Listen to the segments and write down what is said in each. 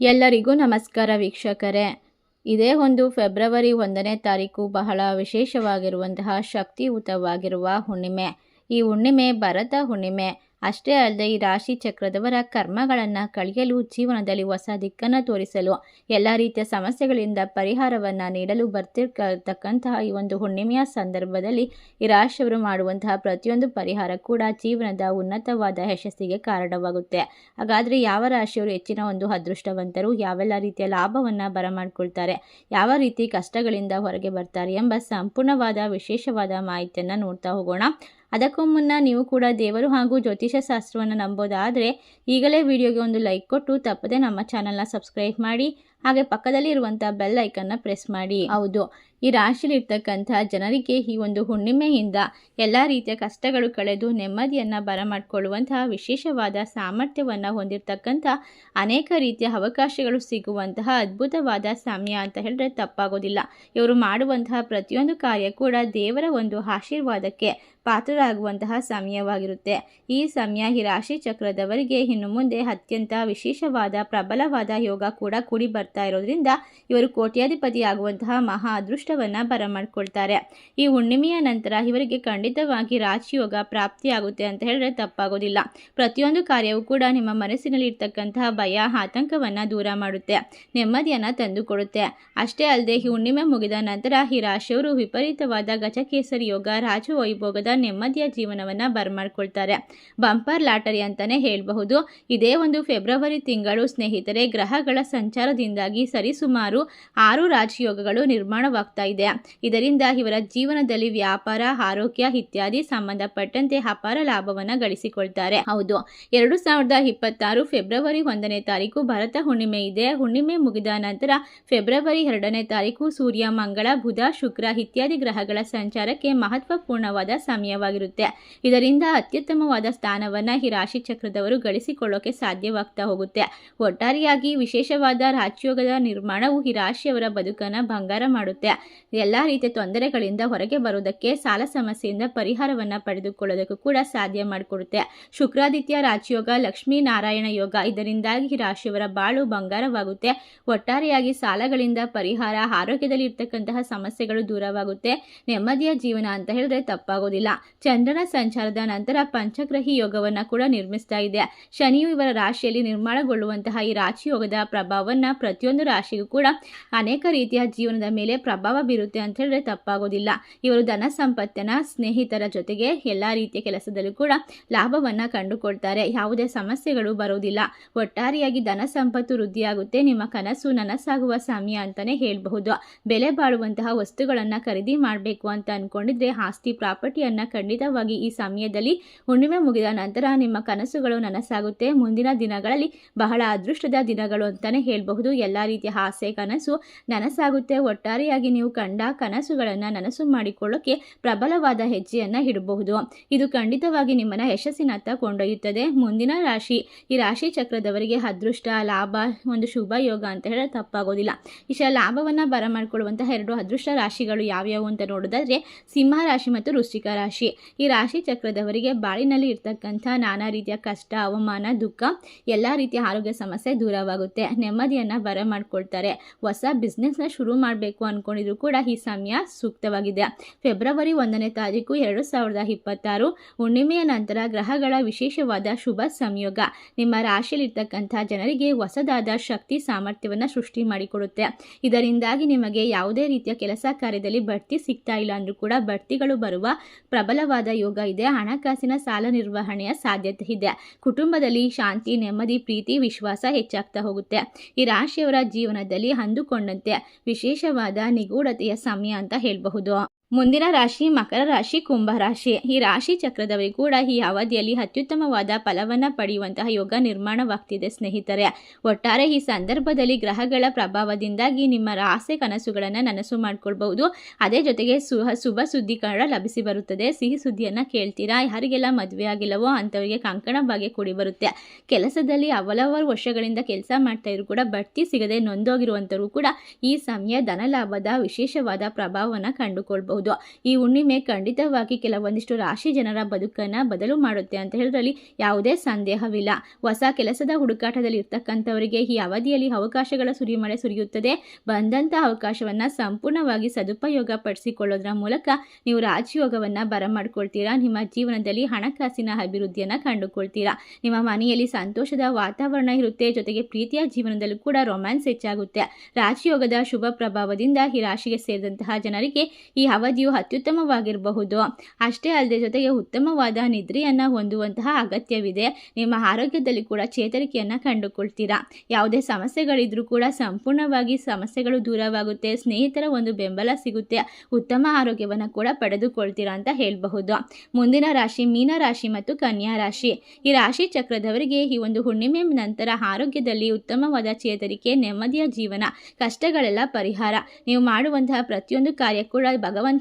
ಎಲ್ಲರಿಗೂ ನಮಸ್ಕಾರ ವೀಕ್ಷಕರೇ. ಇದೇ ಒಂದು ಫೆಬ್ರವರಿ ಒಂದನೇ ತಾರೀಕು ಬಹಳ ವಿಶೇಷವಾಗಿರುವಂತಹ ಶಕ್ತಿಯುತವಾಗಿರುವ ಹುಣ್ಣಿಮೆ. ಈ ಹುಣ್ಣಿಮೆ ಭರತ ಹುಣ್ಣಿಮೆ. ಅಷ್ಟೇ ಅಲ್ಲದೆ ಈ ರಾಶಿ ಚಕ್ರದವರ ಕರ್ಮಗಳನ್ನು ಕಳೆಯಲು, ಜೀವನದಲ್ಲಿ ಹೊಸ ದಿಕ್ಕನ್ನು ತೋರಿಸಲು, ಎಲ್ಲ ರೀತಿಯ ಸಮಸ್ಯೆಗಳಿಂದ ಪರಿಹಾರವನ್ನು ನೀಡಲು ಬರ್ತಿರ್ತಕ್ಕಂತಹ ಈ ಒಂದು ಹುಣ್ಣಿಮೆಯ ಸಂದರ್ಭದಲ್ಲಿ ಈ ರಾಶಿಯವರು ಮಾಡುವಂತಹ ಪ್ರತಿಯೊಂದು ಪರಿಹಾರ ಕೂಡ ಜೀವನದ ಉನ್ನತವಾದ ಯಶಸ್ಸಿಗೆ ಕಾರಣವಾಗುತ್ತೆ. ಹಾಗಾದರೆ ಯಾವ ರಾಶಿಯವರು ಹೆಚ್ಚಿನ ಒಂದು ಅದೃಷ್ಟವಂತರು, ಯಾವೆಲ್ಲ ರೀತಿಯ ಲಾಭವನ್ನು ಬರಮಾಡ್ಕೊಳ್ತಾರೆ, ಯಾವ ರೀತಿ ಕಷ್ಟಗಳಿಂದ ಹೊರಗೆ ಬರ್ತಾರೆ ಎಂಬ ಸಂಪೂರ್ಣವಾದ ವಿಶೇಷವಾದ ಮಾಹಿತಿಯನ್ನು ನೋಡ್ತಾ ಹೋಗೋಣ. ಅದಕ್ಕೂ ಮುನ್ನ ನೀವು ಕೂಡ ದೇವರು ಹಾಗೂ ಜ್ಯೋತಿಷ ಶಾಸ್ತ್ರವನ್ನು ನಂಬೋದಾದರೆ ಈಗಲೇ ವಿಡಿಯೋಗೆ ಒಂದು ಲೈಕ್ ಕೊಟ್ಟು ತಪ್ಪದೆ ನಮ್ಮ ಚಾನಲ್ನ ಸಬ್ಸ್ಕ್ರೈಬ್ ಮಾಡಿ. ಹಾಗೆ ಪಕ್ಕದಲ್ಲಿ ಇರುವಂಥ ಬೆಲ್ ಐಕನ್ನ ಪ್ರೆಸ್ ಮಾಡಿ. ಹೌದು. ಈ ರಾಶಿಲಿರ್ತಕ್ಕಂಥ ಜನರಿಗೆ ಈ ಒಂದು ಹುಣ್ಣಿಮೆಯಿಂದ ಎಲ್ಲ ರೀತಿಯ ಕಷ್ಟಗಳು ಕಳೆದು ನೆಮ್ಮದಿಯನ್ನು ಬರಮಾಡಿಕೊಳ್ಳುವಂತಹ ವಿಶೇಷವಾದ ಸಾಮರ್ಥ್ಯವನ್ನು ಹೊಂದಿರತಕ್ಕಂಥ ಅನೇಕ ರೀತಿಯ ಅವಕಾಶಗಳು ಸಿಗುವಂತಹ ಅದ್ಭುತವಾದ ಸಮಯ ಅಂತ ಹೇಳಿದ್ರೆ ತಪ್ಪಾಗೋದಿಲ್ಲ. ಇವರು ಮಾಡುವಂತಹ ಪ್ರತಿಯೊಂದು ಕಾರ್ಯ ಕೂಡ ದೇವರ ಒಂದು ಆಶೀರ್ವಾದಕ್ಕೆ ಪಾತ್ರರಾಗುವಂತಹ ಸಮಯವಾಗಿರುತ್ತೆ. ಈ ಸಮಯ ಈ ರಾಶಿ ಚಕ್ರದವರಿಗೆ ಇನ್ನು ಮುಂದೆ ಅತ್ಯಂತ ವಿಶೇಷವಾದ ಪ್ರಬಲವಾದ ಯೋಗ ಕೂಡ ಕೂಡಿ ಬರ್ತಾ ಇರೋದ್ರಿಂದ ಇವರು ಕೋಟ್ಯಾಧಿಪತಿ ಆಗುವಂತಹ ಮಹಾ ಅದೃಷ್ಟವನ್ನು ಬರಮಾಡ್ಕೊಳ್ತಾರೆ. ಈ ಹುಣ್ಣಿಮೆಯ ನಂತರ ಇವರಿಗೆ ಖಂಡಿತವಾಗಿ ರಾಜಯೋಗ ಪ್ರಾಪ್ತಿಯಾಗುತ್ತೆ ಅಂತ ಹೇಳಿದ್ರೆ ತಪ್ಪಾಗೋದಿಲ್ಲ. ಪ್ರತಿಯೊಂದು ಕಾರ್ಯವೂ ಕೂಡ ನಿಮ್ಮ ಮನಸ್ಸಿನಲ್ಲಿ ಇರ್ತಕ್ಕಂತಹ ಭಯ, ಆತಂಕವನ್ನು ದೂರ ಮಾಡುತ್ತೆ, ನೆಮ್ಮದಿಯನ್ನು ತಂದುಕೊಡುತ್ತೆ. ಅಷ್ಟೇ ಅಲ್ಲದೆ ಈ ಹುಣ್ಣಿಮೆ ಮುಗಿದ ನಂತರ ಈ ರಾಶಿಯವರು ವಿಪರೀತವಾದ ಗಜಕೇಸರಿ ಯೋಗ ರಾಜ ವೈಭೋಗದ ನೆಮ್ಮದಿಯ ಜೀವನವನ್ನು ಬರ್ಮಾಡ್ಕೊಳ್ತಾರೆ. ಬಂಪರ್ ಲಾಟರಿ ಅಂತಾನೆ ಹೇಳಬಹುದು. ಇದೇ ಒಂದು ಫೆಬ್ರವರಿ ತಿಂಗಳು ಸ್ನೇಹಿತರೆ, ಗ್ರಹಗಳ ಸಂಚಾರದಿಂದಾಗಿ ಸರಿಸುಮಾರು ಆರು ರಾಜಯೋಗಗಳು ನಿರ್ಮಾಣವಾಗ್ತಾ ಇದೆ. ಇದರಿಂದ ಇವರ ಜೀವನದಲ್ಲಿ ವ್ಯಾಪಾರ, ಆರೋಗ್ಯ ಇತ್ಯಾದಿ ಸಂಬಂಧಪಟ್ಟಂತೆ ಅಪಾರ ಲಾಭವನ್ನು ಗಳಿಸಿಕೊಳ್ತಾರೆ. ಹೌದು, ಎರಡು ಸಾವಿರದ ಇಪ್ಪತ್ತಾರು ಫೆಬ್ರವರಿ ಒಂದನೇ ತಾರೀಕು ಭರತ ಹುಣ್ಣಿಮೆ ಇದೆ. ಹುಣ್ಣಿಮೆ ಮುಗಿದ ನಂತರ ಫೆಬ್ರವರಿ ಎರಡನೇ ತಾರೀಕು ಸೂರ್ಯ, ಮಂಗಳ, ಬುಧ, ಶುಕ್ರ ಇತ್ಯಾದಿ ಗ್ರಹಗಳ ಸಂಚಾರಕ್ಕೆ ಮಹತ್ವಪೂರ್ಣವಾದ ಸಮಯವಾಗಿರುತ್ತೆ. ಇದರಿಂದ ಅತ್ಯುತ್ತಮವಾದ ಸ್ಥಾನವನ್ನು ಈ ರಾಶಿ ಚಕ್ರದವರು ಗಳಿಸಿಕೊಳ್ಳೋಕೆ ಸಾಧ್ಯವಾಗ್ತಾ ಹೋಗುತ್ತೆ. ಒಟ್ಟಾರೆಯಾಗಿ ವಿಶೇಷವಾದ ರಾಜಯೋಗದ ನಿರ್ಮಾಣವು ರಾಶಿಯವರ ಬದುಕನ್ನು ಬಂಗಾರ ಮಾಡುತ್ತೆ. ಎಲ್ಲ ರೀತಿಯ ತೊಂದರೆಗಳಿಂದ ಹೊರಗೆ ಬರುವುದಕ್ಕೆ ಸಾಲ ಸಮಸ್ಯೆಯಿಂದ ಪರಿಹಾರವನ್ನು ಪಡೆದುಕೊಳ್ಳೋದಕ್ಕೂ ಕೂಡ ಸಾಧ್ಯ ಮಾಡಿಕೊಡುತ್ತೆ. ಶುಕ್ರಾದಿತ್ಯ ರಾಜಯೋಗ ಲಕ್ಷ್ಮೀ ನಾರಾಯಣ ಯೋಗ ಇದರಿಂದಾಗಿ ರಾಶಿಯವರ ಬಾಳು ಬಂಗಾರವಾಗುತ್ತೆ. ಒಟ್ಟಾರೆಯಾಗಿ ಸಾಲಗಳಿಂದ ಪರಿಹಾರ, ಆರೋಗ್ಯದಲ್ಲಿ ಇರ್ತಕ್ಕಂತಹ ಸಮಸ್ಯೆಗಳು ದೂರವಾಗುತ್ತೆ. ನೆಮ್ಮದಿಯ ಜೀವನ ಅಂತ ಹೇಳಿದ್ರೆ ತಪ್ಪಾಗೋದಿಲ್ಲ. ಚಂದ್ರನ ಸಂಚಾರದ ನಂತರ ಪಂಚಗ್ರಹಿ ಯೋಗವನ್ನು ಕೂಡ ನಿರ್ಮಿಸ್ತಾ ಇದೆ. ಶನಿಯು ಇವರ ರಾಶಿಯಲ್ಲಿ ನಿರ್ಮಾಣಗೊಳ್ಳುವಂತಹ ಈ ರಾಶಿಯೋಗದ ಪ್ರಭಾವವನ್ನು ಪ್ರತಿಯೊಂದು ರಾಶಿಗೂ ಕೂಡ ಅನೇಕ ರೀತಿಯ ಜೀವನದ ಮೇಲೆ ಪ್ರಭಾವ ಬೀರುತ್ತೆ ಅಂತ ಹೇಳಿದ್ರೆ ತಪ್ಪಾಗೋದಿಲ್ಲ. ಇವರು ಧನ ಸಂಪತ್ತನ ಸ್ನೇಹಿತರ ಜೊತೆಗೆ ಎಲ್ಲ ರೀತಿಯ ಕೆಲಸದಲ್ಲೂ ಕೂಡ ಲಾಭವನ್ನು ಕಂಡುಕೊಳ್ತಾರೆ. ಯಾವುದೇ ಸಮಸ್ಯೆಗಳು ಬರುವುದಿಲ್ಲ ಒಟ್ಟಾರೆಯಾಗಿ ಧನ ಸಂಪತ್ತು ವೃದ್ಧಿಯಾಗುತ್ತೆ. ನಿಮ್ಮ ಕನಸು ನನಸಾಗುವ ಸಮಯ ಅಂತಲೇ ಹೇಳಬಹುದು. ಬೆಲೆ ಬಾಳುವಂತಹ ವಸ್ತುಗಳನ್ನು ಖರೀದಿ ಮಾಡಬೇಕು ಅಂತ ಅಂದ್ಕೊಂಡಿದ್ರೆ ಆಸ್ತಿ ಪ್ರಾಪರ್ಟಿಯನ್ನು ಖಂಡಿತವಾಗಿ ಈ ಸಮಯದಲ್ಲಿ ಹುಣ್ಣಿಮೆ ಮುಗಿದ ನಂತರ ನಿಮ್ಮ ಕನಸುಗಳು ನನಸಾಗುತ್ತೆ. ಮುಂದಿನ ದಿನಗಳಲ್ಲಿ ಬಹಳ ಅದೃಷ್ಟದ ದಿನಗಳು ಅಂತಲೇ ಹೇಳಬಹುದು. ಎಲ್ಲ ರೀತಿಯ ಆಸೆ ಕನಸು ನನಸಾಗುತ್ತೆ. ಒಟ್ಟಾರೆಯಾಗಿ ನೀವು ಕಂಡ ಕನಸುಗಳನ್ನು ನನಸು ಮಾಡಿಕೊಳ್ಳೋಕೆ ಪ್ರಬಲವಾದ ಹೆಜ್ಜೆಯನ್ನು ಇಡಬಹುದು. ಇದು ಖಂಡಿತವಾಗಿ ನಿಮ್ಮನ್ನು ಯಶಸ್ಸಿನತ್ತ ಕೊಂಡೊಯ್ಯುತ್ತದೆ. ಮುಂದಿನ ರಾಶಿ, ಈ ರಾಶಿ ಚಕ್ರದವರಿಗೆ ಅದೃಷ್ಟ, ಲಾಭ, ಒಂದು ಶುಭ ಯೋಗ ಅಂತ ಹೇಳಿದ್ರೆ ತಪ್ಪಾಗೋದಿಲ್ಲ. ಇಷ್ಟ ಲಾಭವನ್ನು ಬರಮಾಡಿಕೊಳ್ಳುವಂತಹ ಎರಡು ಅದೃಷ್ಟ ರಾಶಿಗಳು ಯಾವ್ಯಾವು ಅಂತ ನೋಡೋದಾದ್ರೆ, ಸಿಂಹ ರಾಶಿ ಮತ್ತು ವೃಶ್ಚಿಕ ರಾಶಿ. ಈ ರಾಶಿ ಚಕ್ರದವರಿಗೆ ಬಾಳಿನಲ್ಲಿ ಇರ್ತಕ್ಕಂಥ ನಾನಾ ರೀತಿಯ ಕಷ್ಟ, ಅವಮಾನ, ದುಃಖ, ಎಲ್ಲ ರೀತಿಯ ಆರೋಗ್ಯ ಸಮಸ್ಯೆ ದೂರವಾಗುತ್ತೆ. ನೆಮ್ಮದಿಯನ್ನು ಬರಮಾಡ್ಕೊಳ್ತಾರೆ ಹೊಸ ಬಿಸ್ನೆಸ್ನ ಶುರು ಮಾಡಬೇಕು ಅಂದ್ಕೊಂಡಿದ್ರು ಕೂಡ ಈ ಸಮಯ ಸೂಕ್ತವಾಗಿದೆ. ಫೆಬ್ರವರಿ ಒಂದನೇ ತಾರೀಕು ಎರಡು ಸಾವಿರದ ಇಪ್ಪತ್ತಾರು, ಹುಣ್ಣಿಮೆಯ ನಂತರ ಗ್ರಹಗಳ ವಿಶೇಷವಾದ ಶುಭ ಸಂಯೋಗ. ನಿಮ್ಮ ರಾಶಿಯಲ್ಲಿರ್ತಕ್ಕಂಥ ಜನರಿಗೆ ಹೊಸದಾದ ಶಕ್ತಿ ಸಾಮರ್ಥ್ಯವನ್ನು ಸೃಷ್ಟಿ ಮಾಡಿಕೊಡುತ್ತೆ. ಇದರಿಂದಾಗಿ ನಿಮಗೆ ಯಾವುದೇ ರೀತಿಯ ಕೆಲಸ ಕಾರ್ಯದಲ್ಲಿ ಬಡ್ತಿ ಸಿಗ್ತಾ ಇಲ್ಲ ಅಂದರೂ ಕೂಡ ಬಡ್ತಿಗಳು ಬರುವ ಪ್ರಬಲವಾದ ಯೋಗ ಇದೆ. ಹಣಕಾಸಿನ ಸಾಲ ನಿರ್ವಹಣೆಯ ಸಾಧ್ಯತೆ ಇದೆ. ಕುಟುಂಬದಲ್ಲಿ ಶಾಂತಿ, ನೆಮ್ಮದಿ, ಪ್ರೀತಿ, ವಿಶ್ವಾಸ ಹೆಚ್ಚಾಗ್ತಾ ಹೋಗುತ್ತೆ. ಈ ರಾಶಿಯವರ ಜೀವನದಲ್ಲಿ ಅಂದುಕೊಂಡಂತೆ ವಿಶೇಷವಾದ ನಿಗೂಢತೆಯ ಸಮಯ ಅಂತ ಹೇಳಬಹುದು. ಮುಂದಿನ ರಾಶಿ ಮಕರ ರಾಶಿ, ಕುಂಭ ರಾಶಿ. ಈ ರಾಶಿ ಚಕ್ರದವರಿಗೆ ಕೂಡ ಈ ಅವಧಿಯಲ್ಲಿ ಅತ್ಯುತ್ತಮವಾದ ಫಲವನ್ನು ಪಡೆಯುವಂತಹ ಯೋಗ ನಿರ್ಮಾಣವಾಗ್ತಿದೆ ಸ್ನೇಹಿತರೆ. ಒಟ್ಟಾರೆ ಈ ಸಂದರ್ಭದಲ್ಲಿ ಗ್ರಹಗಳ ಪ್ರಭಾವದಿಂದಾಗಿ ನಿಮ್ಮ ಆಸೆ ಕನಸುಗಳನ್ನು ನನಸು ಮಾಡಿಕೊಳ್ಬಹುದು. ಅದೇ ಜೊತೆಗೆ ಸುಹ, ಶುಭ ಸುದ್ದಿ ಕನ್ನಡ ಲಭಿಸಿ ಬರುತ್ತದೆ. ಸಿಹಿ ಸುದ್ದಿಯನ್ನು ಕೇಳ್ತೀರಾ? ಯಾರಿಗೆಲ್ಲ ಮದುವೆ ಆಗಿಲ್ಲವೋ ಅಂಥವರಿಗೆ ಕಂಕಣ ಭಾಗ್ಯ ಕೂಡಿ ಬರುತ್ತೆ. ಕೆಲಸದಲ್ಲಿ ಹಲವಾರು ವರ್ಷಗಳಿಂದ ಕೆಲಸ ಮಾಡ್ತಾ ಇದ್ರು ಕೂಡ ಬಡ್ತಿ ಸಿಗದೆ ನೊಂದೋಗಿರುವಂಥವ್ರು ಕೂಡ ಈ ಸಮಯ ಧನಲಾಭದ ವಿಶೇಷವಾದ ಪ್ರಭಾವವನ್ನು ಕಂಡುಕೊಳ್ಬಹುದು. ಹೇಳಬಹುದು ಈ ಹುಣ್ಣಿಮೆ ಖಂಡಿತವಾಗಿ ಕೆಲವೊಂದಿಷ್ಟು ರಾಶಿ ಜನರ ಬದುಕನ್ನು ಬದಲು ಮಾಡುತ್ತೆ ಅಂತ ಹೇಳಿದ್ರಲ್ಲಿ ಯಾವುದೇ ಸಂದೇಹವಿಲ್ಲ. ಹೊಸ ಕೆಲಸದ ಹುಡುಕಾಟದಲ್ಲಿ ಇರ್ತಕ್ಕಂಥವರಿಗೆ ಈ ಅವಧಿಯಲ್ಲಿ ಅವಕಾಶಗಳ ಸುರಿಮಳೆ ಸುರಿಯುತ್ತದೆ. ಬಂದಂಥ ಅವಕಾಶವನ್ನು ಸಂಪೂರ್ಣವಾಗಿ ಸದುಪಯೋಗ ಪಡಿಸಿಕೊಳ್ಳೋದ್ರ ಮೂಲಕ ನೀವು ರಾಜಯೋಗವನ್ನು ಬರಮಾಡ್ಕೊಳ್ತೀರಾ? ನಿಮ್ಮ ಜೀವನದಲ್ಲಿ ಹಣಕಾಸಿನ ಅಭಿವೃದ್ಧಿಯನ್ನು ಕಂಡುಕೊಳ್ತೀರಾ? ನಿಮ್ಮ ಮನೆಯಲ್ಲಿ ಸಂತೋಷದ ವಾತಾವರಣ ಇರುತ್ತೆ. ಜೊತೆಗೆ ಪ್ರೀತಿಯ ಜೀವನದಲ್ಲೂ ಕೂಡ ರೊಮ್ಯಾನ್ಸ್ ಹೆಚ್ಚಾಗುತ್ತೆ. ರಾಜಯೋಗದ ಶುಭ ಪ್ರಭಾವದಿಂದ ಈ ರಾಶಿಗೆ ಸೇರಿದಂತಹ ಜನರಿಗೆ ಈ ಅವಧಿಯು ಅತ್ಯುತ್ತಮವಾಗಿರಬಹುದು. ಅಷ್ಟೇ ಅಲ್ಲದೆ ಜೊತೆಗೆ ಉತ್ತಮವಾದ ನಿದ್ರೆಯನ್ನು ಹೊಂದುವಂತಹ ಅಗತ್ಯವಿದೆ. ನಿಮ್ಮ ಆರೋಗ್ಯದಲ್ಲಿ ಕೂಡ ಚೇತರಿಕೆಯನ್ನು ಕಂಡುಕೊಳ್ತೀರಾ. ಯಾವುದೇ ಸಮಸ್ಯೆಗಳಿದ್ರೂ ಕೂಡ ಸಂಪೂರ್ಣವಾಗಿ ಸಮಸ್ಯೆಗಳು ದೂರವಾಗುತ್ತೆ. ಸ್ನೇಹಿತರ ಒಂದು ಬೆಂಬಲ ಸಿಗುತ್ತೆ. ಉತ್ತಮ ಆರೋಗ್ಯವನ್ನು ಕೂಡ ಪಡೆದುಕೊಳ್ತೀರಾ ಅಂತ ಹೇಳಬಹುದು. ಮುಂದಿನ ರಾಶಿ ಮೀನ ರಾಶಿ ಮತ್ತು ಕನ್ಯಾ ರಾಶಿ. ಈ ರಾಶಿ ಚಕ್ರದವರಿಗೆ ಈ ಒಂದು ಹುಣ್ಣಿಮೆ ನಂತರ ಆರೋಗ್ಯದಲ್ಲಿ ಉತ್ತಮವಾದ ಚೇತರಿಕೆ, ನೆಮ್ಮದಿಯ ಜೀವನ, ಕಷ್ಟಗಳೆಲ್ಲ ಪರಿಹಾರ. ನೀವು ಮಾಡುವಂತಹ ಪ್ರತಿಯೊಂದು ಕಾರ್ಯ ಕೂಡ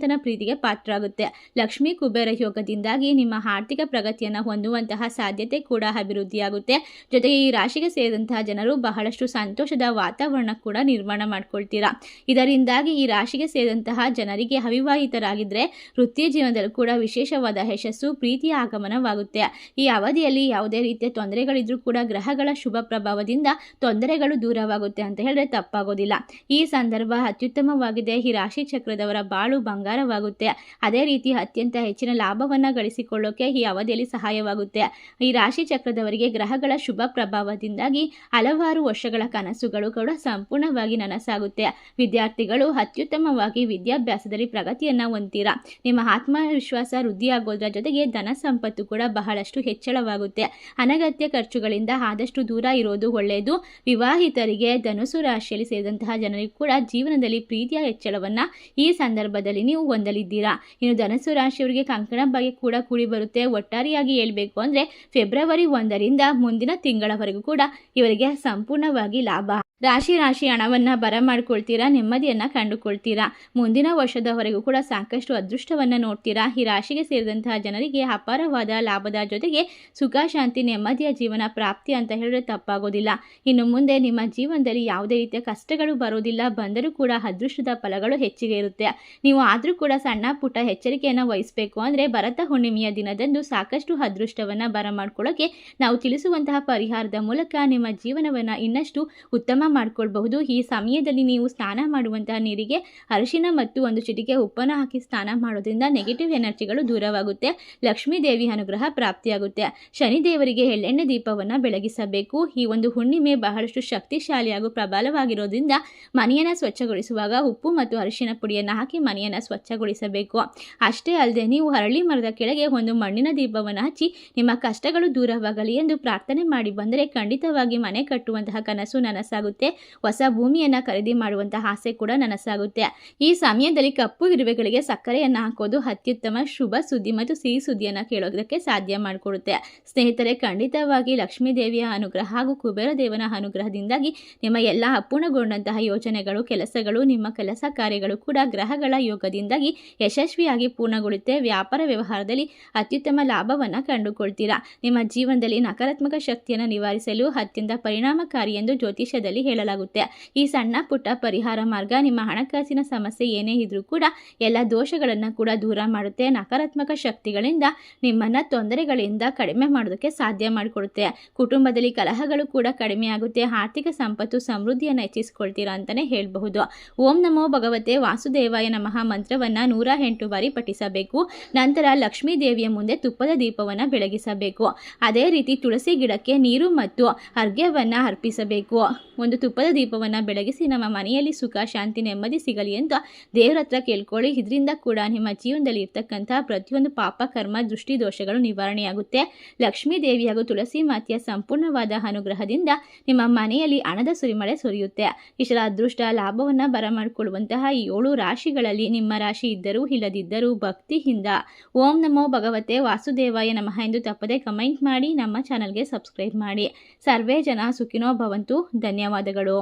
ಭಗವಂತನ ಪ್ರೀತಿಗೆ ಪಾತ್ರರಾಗುತ್ತೆ. ಲಕ್ಷ್ಮೀ ಕುಬೇರ ಯೋಗದಿಂದಾಗಿ ನಿಮ್ಮ ಆರ್ಥಿಕ ಪ್ರಗತಿಯನ್ನು ಹೊಂದುವಂತಹ ಸಾಧ್ಯತೆ ಕೂಡ ಅಭಿವೃದ್ಧಿಯಾಗುತ್ತೆ. ಜೊತೆಗೆ ಈ ರಾಶಿಗೆ ಸೇರಿದಂತಹ ಜನರು ಬಹಳಷ್ಟು ಸಂತೋಷದ ವಾತಾವರಣ ಕೂಡ ನಿರ್ಮಾಣ ಮಾಡ್ಕೊಳ್ತೀರಾ? ಇದರಿಂದಾಗಿ ಈ ರಾಶಿಗೆ ಸೇರಿದಂತಹ ಜನರಿಗೆ ಅವಿವಾಹಿತರಾಗಿದ್ದರೆ ವೃತ್ತಿ ಜೀವನದಲ್ಲೂ ಕೂಡ ವಿಶೇಷವಾದ ಯಶಸ್ಸು, ಪ್ರೀತಿಯ ಆಗಮನವಾಗುತ್ತೆ. ಈ ಅವಧಿಯಲ್ಲಿ ಯಾವುದೇ ರೀತಿಯ ತೊಂದರೆಗಳಿದ್ರೂ ಕೂಡ ಗ್ರಹಗಳ ಶುಭ ಪ್ರಭಾವದಿಂದ ತೊಂದರೆಗಳು ದೂರವಾಗುತ್ತೆ ಅಂತ ಹೇಳಿದ್ರೆ ತಪ್ಪಾಗೋದಿಲ್ಲ. ಈ ಸಂದರ್ಭ ಅತ್ಯುತ್ತಮವಾಗಿದೆ. ಈ ರಾಶಿ ಚಕ್ರದವರ ಬಾಳು ಬಂಗಾರವಾಗುತ್ತೆ ಅದೇ ರೀತಿ ಅತ್ಯಂತ ಹೆಚ್ಚಿನ ಲಾಭವನ್ನು ಗಳಿಸಿಕೊಳ್ಳೋಕೆ ಈ ಅವಧಿಯಲ್ಲಿ ಸಹಾಯವಾಗುತ್ತೆ. ಈ ರಾಶಿ ಚಕ್ರದವರಿಗೆ ಗ್ರಹಗಳ ಶುಭ ಪ್ರಭಾವದಿಂದಾಗಿ ಹಲವಾರು ವರ್ಷಗಳ ಕನಸುಗಳು ಕೂಡ ಸಂಪೂರ್ಣವಾಗಿ ನನಸಾಗುತ್ತೆ. ವಿದ್ಯಾರ್ಥಿಗಳು ಅತ್ಯುತ್ತಮವಾಗಿ ವಿದ್ಯಾಭ್ಯಾಸದಲ್ಲಿ ಪ್ರಗತಿಯನ್ನು ಹೊಂದ್ತೀರಾ? ನಿಮ್ಮ ಆತ್ಮವಿಶ್ವಾಸ ವೃದ್ಧಿಯಾಗೋದ್ರ ಜೊತೆಗೆ ಧನ ಸಂಪತ್ತು ಕೂಡ ಬಹಳಷ್ಟು ಹೆಚ್ಚಳವಾಗುತ್ತೆ. ಅನಗತ್ಯ ಖರ್ಚುಗಳಿಂದ ಆದಷ್ಟು ದೂರ ಇರೋದು ಒಳ್ಳೆಯದು ವಿವಾಹಿತರಿಗೆ ಧನುಸು ರಾಶಿಯಲ್ಲಿ ಸೇರಿದಂತಹ ಜನರಿಗೂ ಕೂಡ ಜೀವನದಲ್ಲಿ ಪ್ರೀತಿಯ ಹೆಚ್ಚಳವನ್ನು ಈ ಸಂದರ್ಭದಲ್ಲಿ ನೀವು ಹೊಂದಲಿದ್ದೀರಾ? ಇನ್ನು ಧನಸು ರಾಶಿಯವರಿಗೆ ಕಂಕಣ ಬಗ್ಗೆ ಕೂಡ ಕೂಡಿ ಬರುತ್ತೆ. ಒಟ್ಟಾರೆಯಾಗಿ ಹೇಳಬೇಕು ಅಂದರೆ ಫೆಬ್ರವರಿ ಒಂದರಿಂದ ಮುಂದಿನ ತಿಂಗಳವರೆಗೂ ಕೂಡ ಇವರಿಗೆ ಸಂಪೂರ್ಣವಾಗಿ ಲಾಭ ರಾಶಿ ರಾಶಿ ಹಣವನ್ನು ಬರಮಾಡ್ಕೊಳ್ತೀರಾ ನೆಮ್ಮದಿಯನ್ನು ಕಂಡುಕೊಳ್ತೀರಾ? ಮುಂದಿನ ವರ್ಷದವರೆಗೂ ಕೂಡ ಸಾಕಷ್ಟು ಅದೃಷ್ಟವನ್ನು ನೋಡ್ತೀರಾ? ಈ ರಾಶಿಗೆ ಸೇರಿದಂತಹ ಜನರಿಗೆ ಅಪಾರವಾದ ಲಾಭದ ಜೊತೆಗೆ ಸುಖ, ಶಾಂತಿ, ನೆಮ್ಮದಿಯ ಜೀವನ ಪ್ರಾಪ್ತಿ ಅಂತ ಹೇಳಿದ್ರೆ ತಪ್ಪಾಗೋದಿಲ್ಲ. ಇನ್ನು ಮುಂದೆ ನಿಮ್ಮ ಜೀವನದಲ್ಲಿ ಯಾವುದೇ ರೀತಿಯ ಕಷ್ಟಗಳು ಬರೋದಿಲ್ಲ, ಬಂದರೂ ಕೂಡ ಅದೃಷ್ಟದ ಫಲಗಳು ಹೆಚ್ಚಿಗೆ ಇರುತ್ತೆ. ನೀವು ಆದರೂ ಕೂಡ ಸಣ್ಣ ಪುಟ್ಟ ಎಚ್ಚರಿಕೆಯನ್ನು ವಹಿಸಬೇಕು. ಅಂದರೆ ಭರತ ಹುಣ್ಣಿಮೆಯ ದಿನದಂದು ಸಾಕಷ್ಟು ಅದೃಷ್ಟವನ್ನು ಬರಮಾಡ್ಕೊಳ್ಳೋಕೆ ನಾವು ತಿಳಿಸುವಂತಹ ಪರಿಹಾರದ ಮೂಲಕ ನಿಮ್ಮ ಜೀವನವನ್ನು ಇನ್ನಷ್ಟು ಉತ್ತಮ ಮಾಡ್ಕೊಳ್ಬಹುದು. ಈ ಸಮಯದಲ್ಲಿ ನೀವು ಸ್ನಾನ ಮಾಡುವಂತಹ ನೀರಿಗೆ ಅರಿಶಿನ ಮತ್ತು ಒಂದು ಚಿಟಿಕೆ ಉಪ್ಪನ್ನು ಹಾಕಿ ಸ್ನಾನ ಮಾಡೋದ್ರಿಂದ ನೆಗೆಟಿವ್ ಎನರ್ಜಿಗಳು ದೂರವಾಗುತ್ತೆ. ಲಕ್ಷ್ಮೀ ದೇವಿ ಅನುಗ್ರಹ ಪ್ರಾಪ್ತಿಯಾಗುತ್ತೆ. ಶನಿ ದೇವರಿಗೆ ಎಳ್ಳೆಣ್ಣೆ ದೀಪವನ್ನು ಬೆಳಗಿಸಬೇಕು. ಈ ಒಂದು ಹುಣ್ಣಿಮೆ ಬಹಳಷ್ಟು ಶಕ್ತಿಶಾಲಿ ಹಾಗೂ ಪ್ರಬಲವಾಗಿರೋದ್ರಿಂದ ಮನೆಯನ್ನು ಸ್ವಚ್ಛಗೊಳಿಸುವಾಗ ಉಪ್ಪು ಮತ್ತು ಅರಿಶಿನ ಪುಡಿಯನ್ನು ಹಾಕಿ ಮನೆಯನ್ನು ಸ್ವಚ್ಛಗೊಳಿಸಬೇಕು. ಅಷ್ಟೇ ಅಲ್ಲದೆ ನೀವು ಹರಳಿ ಮರದ ಕೆಳಗೆ ಒಂದು ಮಣ್ಣಿನ ದೀಪವನ್ನು ಹಚ್ಚಿ ನಿಮ್ಮ ಕಷ್ಟಗಳು ದೂರವಾಗಲಿ ಎಂದು ಪ್ರಾರ್ಥನೆ ಮಾಡಿ ಬಂದರೆ ಖಂಡಿತವಾಗಿ ಮನೆ ಕಟ್ಟುವಂತಹ ಕನಸು ನನಸಾಗುತ್ತೆ ಹೊಸ ಭೂಮಿಯನ್ನು ಖರೀದಿ ಮಾಡುವಂತಹ ಆಸೆ ಕೂಡ ನನಸಾಗುತ್ತೆ. ಈ ಸಮಯದಲ್ಲಿ ಕಪ್ಪು ಇರುವೆಗಳಿಗೆ ಸಕ್ಕರೆಯನ್ನು ಹಾಕೋದು ಅತ್ಯುತ್ತಮ ಶುಭ ಸುದ್ದಿ ಮತ್ತು ಸಿಹಿ ಸುದ್ದಿಯನ್ನು ಕೇಳೋದಕ್ಕೆ ಸಾಧ್ಯ ಮಾಡಿಕೊಡುತ್ತೆ. ಸ್ನೇಹಿತರೆ, ಖಂಡಿತವಾಗಿ ಲಕ್ಷ್ಮೀ ದೇವಿಯ ಅನುಗ್ರಹ ಹಾಗೂ ಕುಬೇರ ದೇವನ ಅನುಗ್ರಹದಿಂದಾಗಿ ನಿಮ್ಮ ಎಲ್ಲ ಅಪೂರ್ಣಗೊಂಡಂತಹ ಯೋಜನೆಗಳು, ಕೆಲಸಗಳು, ನಿಮ್ಮ ಕೆಲಸ ಕಾರ್ಯಗಳು ಕೂಡ ಗ್ರಹಗಳ ಯೋಗದಿಂದಾಗಿ ಯಶಸ್ವಿಯಾಗಿ ಪೂರ್ಣಗೊಳ್ಳುತ್ತೆ. ವ್ಯಾಪಾರ ವ್ಯವಹಾರದಲ್ಲಿ ಅತ್ಯುತ್ತಮ ಲಾಭವನ್ನು ಕಂಡುಕೊಳ್ತೀರಾ. ನಿಮ್ಮ ಜೀವನದಲ್ಲಿ ನಕಾರಾತ್ಮಕ ಶಕ್ತಿಯನ್ನು ನಿವಾರಿಸಲು ಅತ್ಯಂತ ಪರಿಣಾಮಕಾರಿ ಎಂದು ಜ್ಯೋತಿಷ್ಯದಲ್ಲಿ ಹೇಳಲಾಗುತ್ತೆ. ಈ ಸಣ್ಣ ಪುಟ್ಟ ಪರಿಹಾರ ಮಾರ್ಗ, ನಿಮ್ಮ ಹಣಕಾಸಿನ ಸಮಸ್ಯೆ ಏನೇ ಇದ್ರೂ ಕೂಡ ಎಲ್ಲ ದೋಷಗಳನ್ನು ಕೂಡ ದೂರ ಮಾಡುತ್ತೆ. ನಕಾರಾತ್ಮಕ ಶಕ್ತಿಗಳಿಂದ ನಿಮ್ಮನ್ನು ತೊಂದರೆಗಳಿಂದ ಕಡಿಮೆ ಮಾಡೋದಕ್ಕೆ ಸಾಧ್ಯ ಮಾಡಿಕೊಡುತ್ತೆ. ಕುಟುಂಬದಲ್ಲಿ ಕಲಹಗಳು ಕೂಡ ಕಡಿಮೆ ಆಗುತ್ತೆ. ಆರ್ಥಿಕ ಸಂಪತ್ತು, ಸಮೃದ್ಧಿಯನ್ನು ಹೆಚ್ಚಿಸಿಕೊಳ್ತೀರಾ ಅಂತಲೇ ಹೇಳಬಹುದು. ಓಂ ನಮೋ ಭಗವತೆ ವಾಸುದೇವಾಯ ನಮಃ. ಮಂತ್ರವನ್ನು ನೂರ ಎಂಟು ಬಾರಿ ಪಠಿಸಬೇಕು. ನಂತರ ಲಕ್ಷ್ಮೀ ದೇವಿಯ ಮುಂದೆ ತುಪ್ಪದ ದೀಪವನ್ನು ಬೆಳಗಿಸಬೇಕು. ಅದೇ ರೀತಿ ತುಳಸಿ ಗಿಡಕ್ಕೆ ನೀರು ಮತ್ತು ಅರ್ಘ್ಯವನ್ನು ಅರ್ಪಿಸಬೇಕು. ಒಂದು ತುಪ್ಪದ ದೀಪವನ್ನು ಬೆಳಗಿಸಿ ನಮ್ಮ ಮನೆಯಲ್ಲಿ ಸುಖ, ಶಾಂತಿ, ನೆಮ್ಮದಿ ಸಿಗಲಿ ಅಂತ ದೇವರ ಹತ್ರ ಕೇಳ್ಕೊಳ್ಳಿ. ಇದರಿಂದ ಕೂಡ ನಿಮ್ಮ ಜೀವನದಲ್ಲಿ ಇರ್ತಕ್ಕಂಥ ಪ್ರತಿಯೊಂದು ಪಾಪ, ಕರ್ಮ, ದೃಷ್ಟಿ ದೋಷಗಳು ನಿವಾರಣೆಯಾಗುತ್ತೆ. ಲಕ್ಷ್ಮೀ ದೇವಿ ಹಾಗೂ ತುಳಸಿ ಮಾತೆಯ ಸಂಪೂರ್ಣವಾದ ಅನುಗ್ರಹದಿಂದ ನಿಮ್ಮ ಮನೆಯಲ್ಲಿ ಹಣದ ಸುರಿಮಳೆ ಸುರಿಯುತ್ತೆ. ಇಷ್ಟರ ಅದೃಷ್ಟ, ಲಾಭವನ್ನು ಬರಮಾಡಿಕೊಳ್ಳುವಂತಹ ಏಳು ರಾಶಿಗಳಲ್ಲಿ ನಿಮ್ಮ ರಾಶಿ ಇದ್ದರೂ ಇಲ್ಲದಿದ್ದರೂ ಭಕ್ತಿಯಿಂದ ಓಂ ನಮೋ ಭಗವತೆ ವಾಸುದೇವಾಯ ನಮಃ ಎಂದು ತಪ್ಪದೆ ಕಮೆಂಟ್ ಮಾಡಿ, ನಮ್ಮ ಚಾನಲ್ಗೆ ಸಬ್ಸ್ಕ್ರೈಬ್ ಮಾಡಿ. ಸರ್ವೇ ಜನ ಸುಖಿನೋ ಭವಂತು. ಧನ್ಯವಾದಗಳು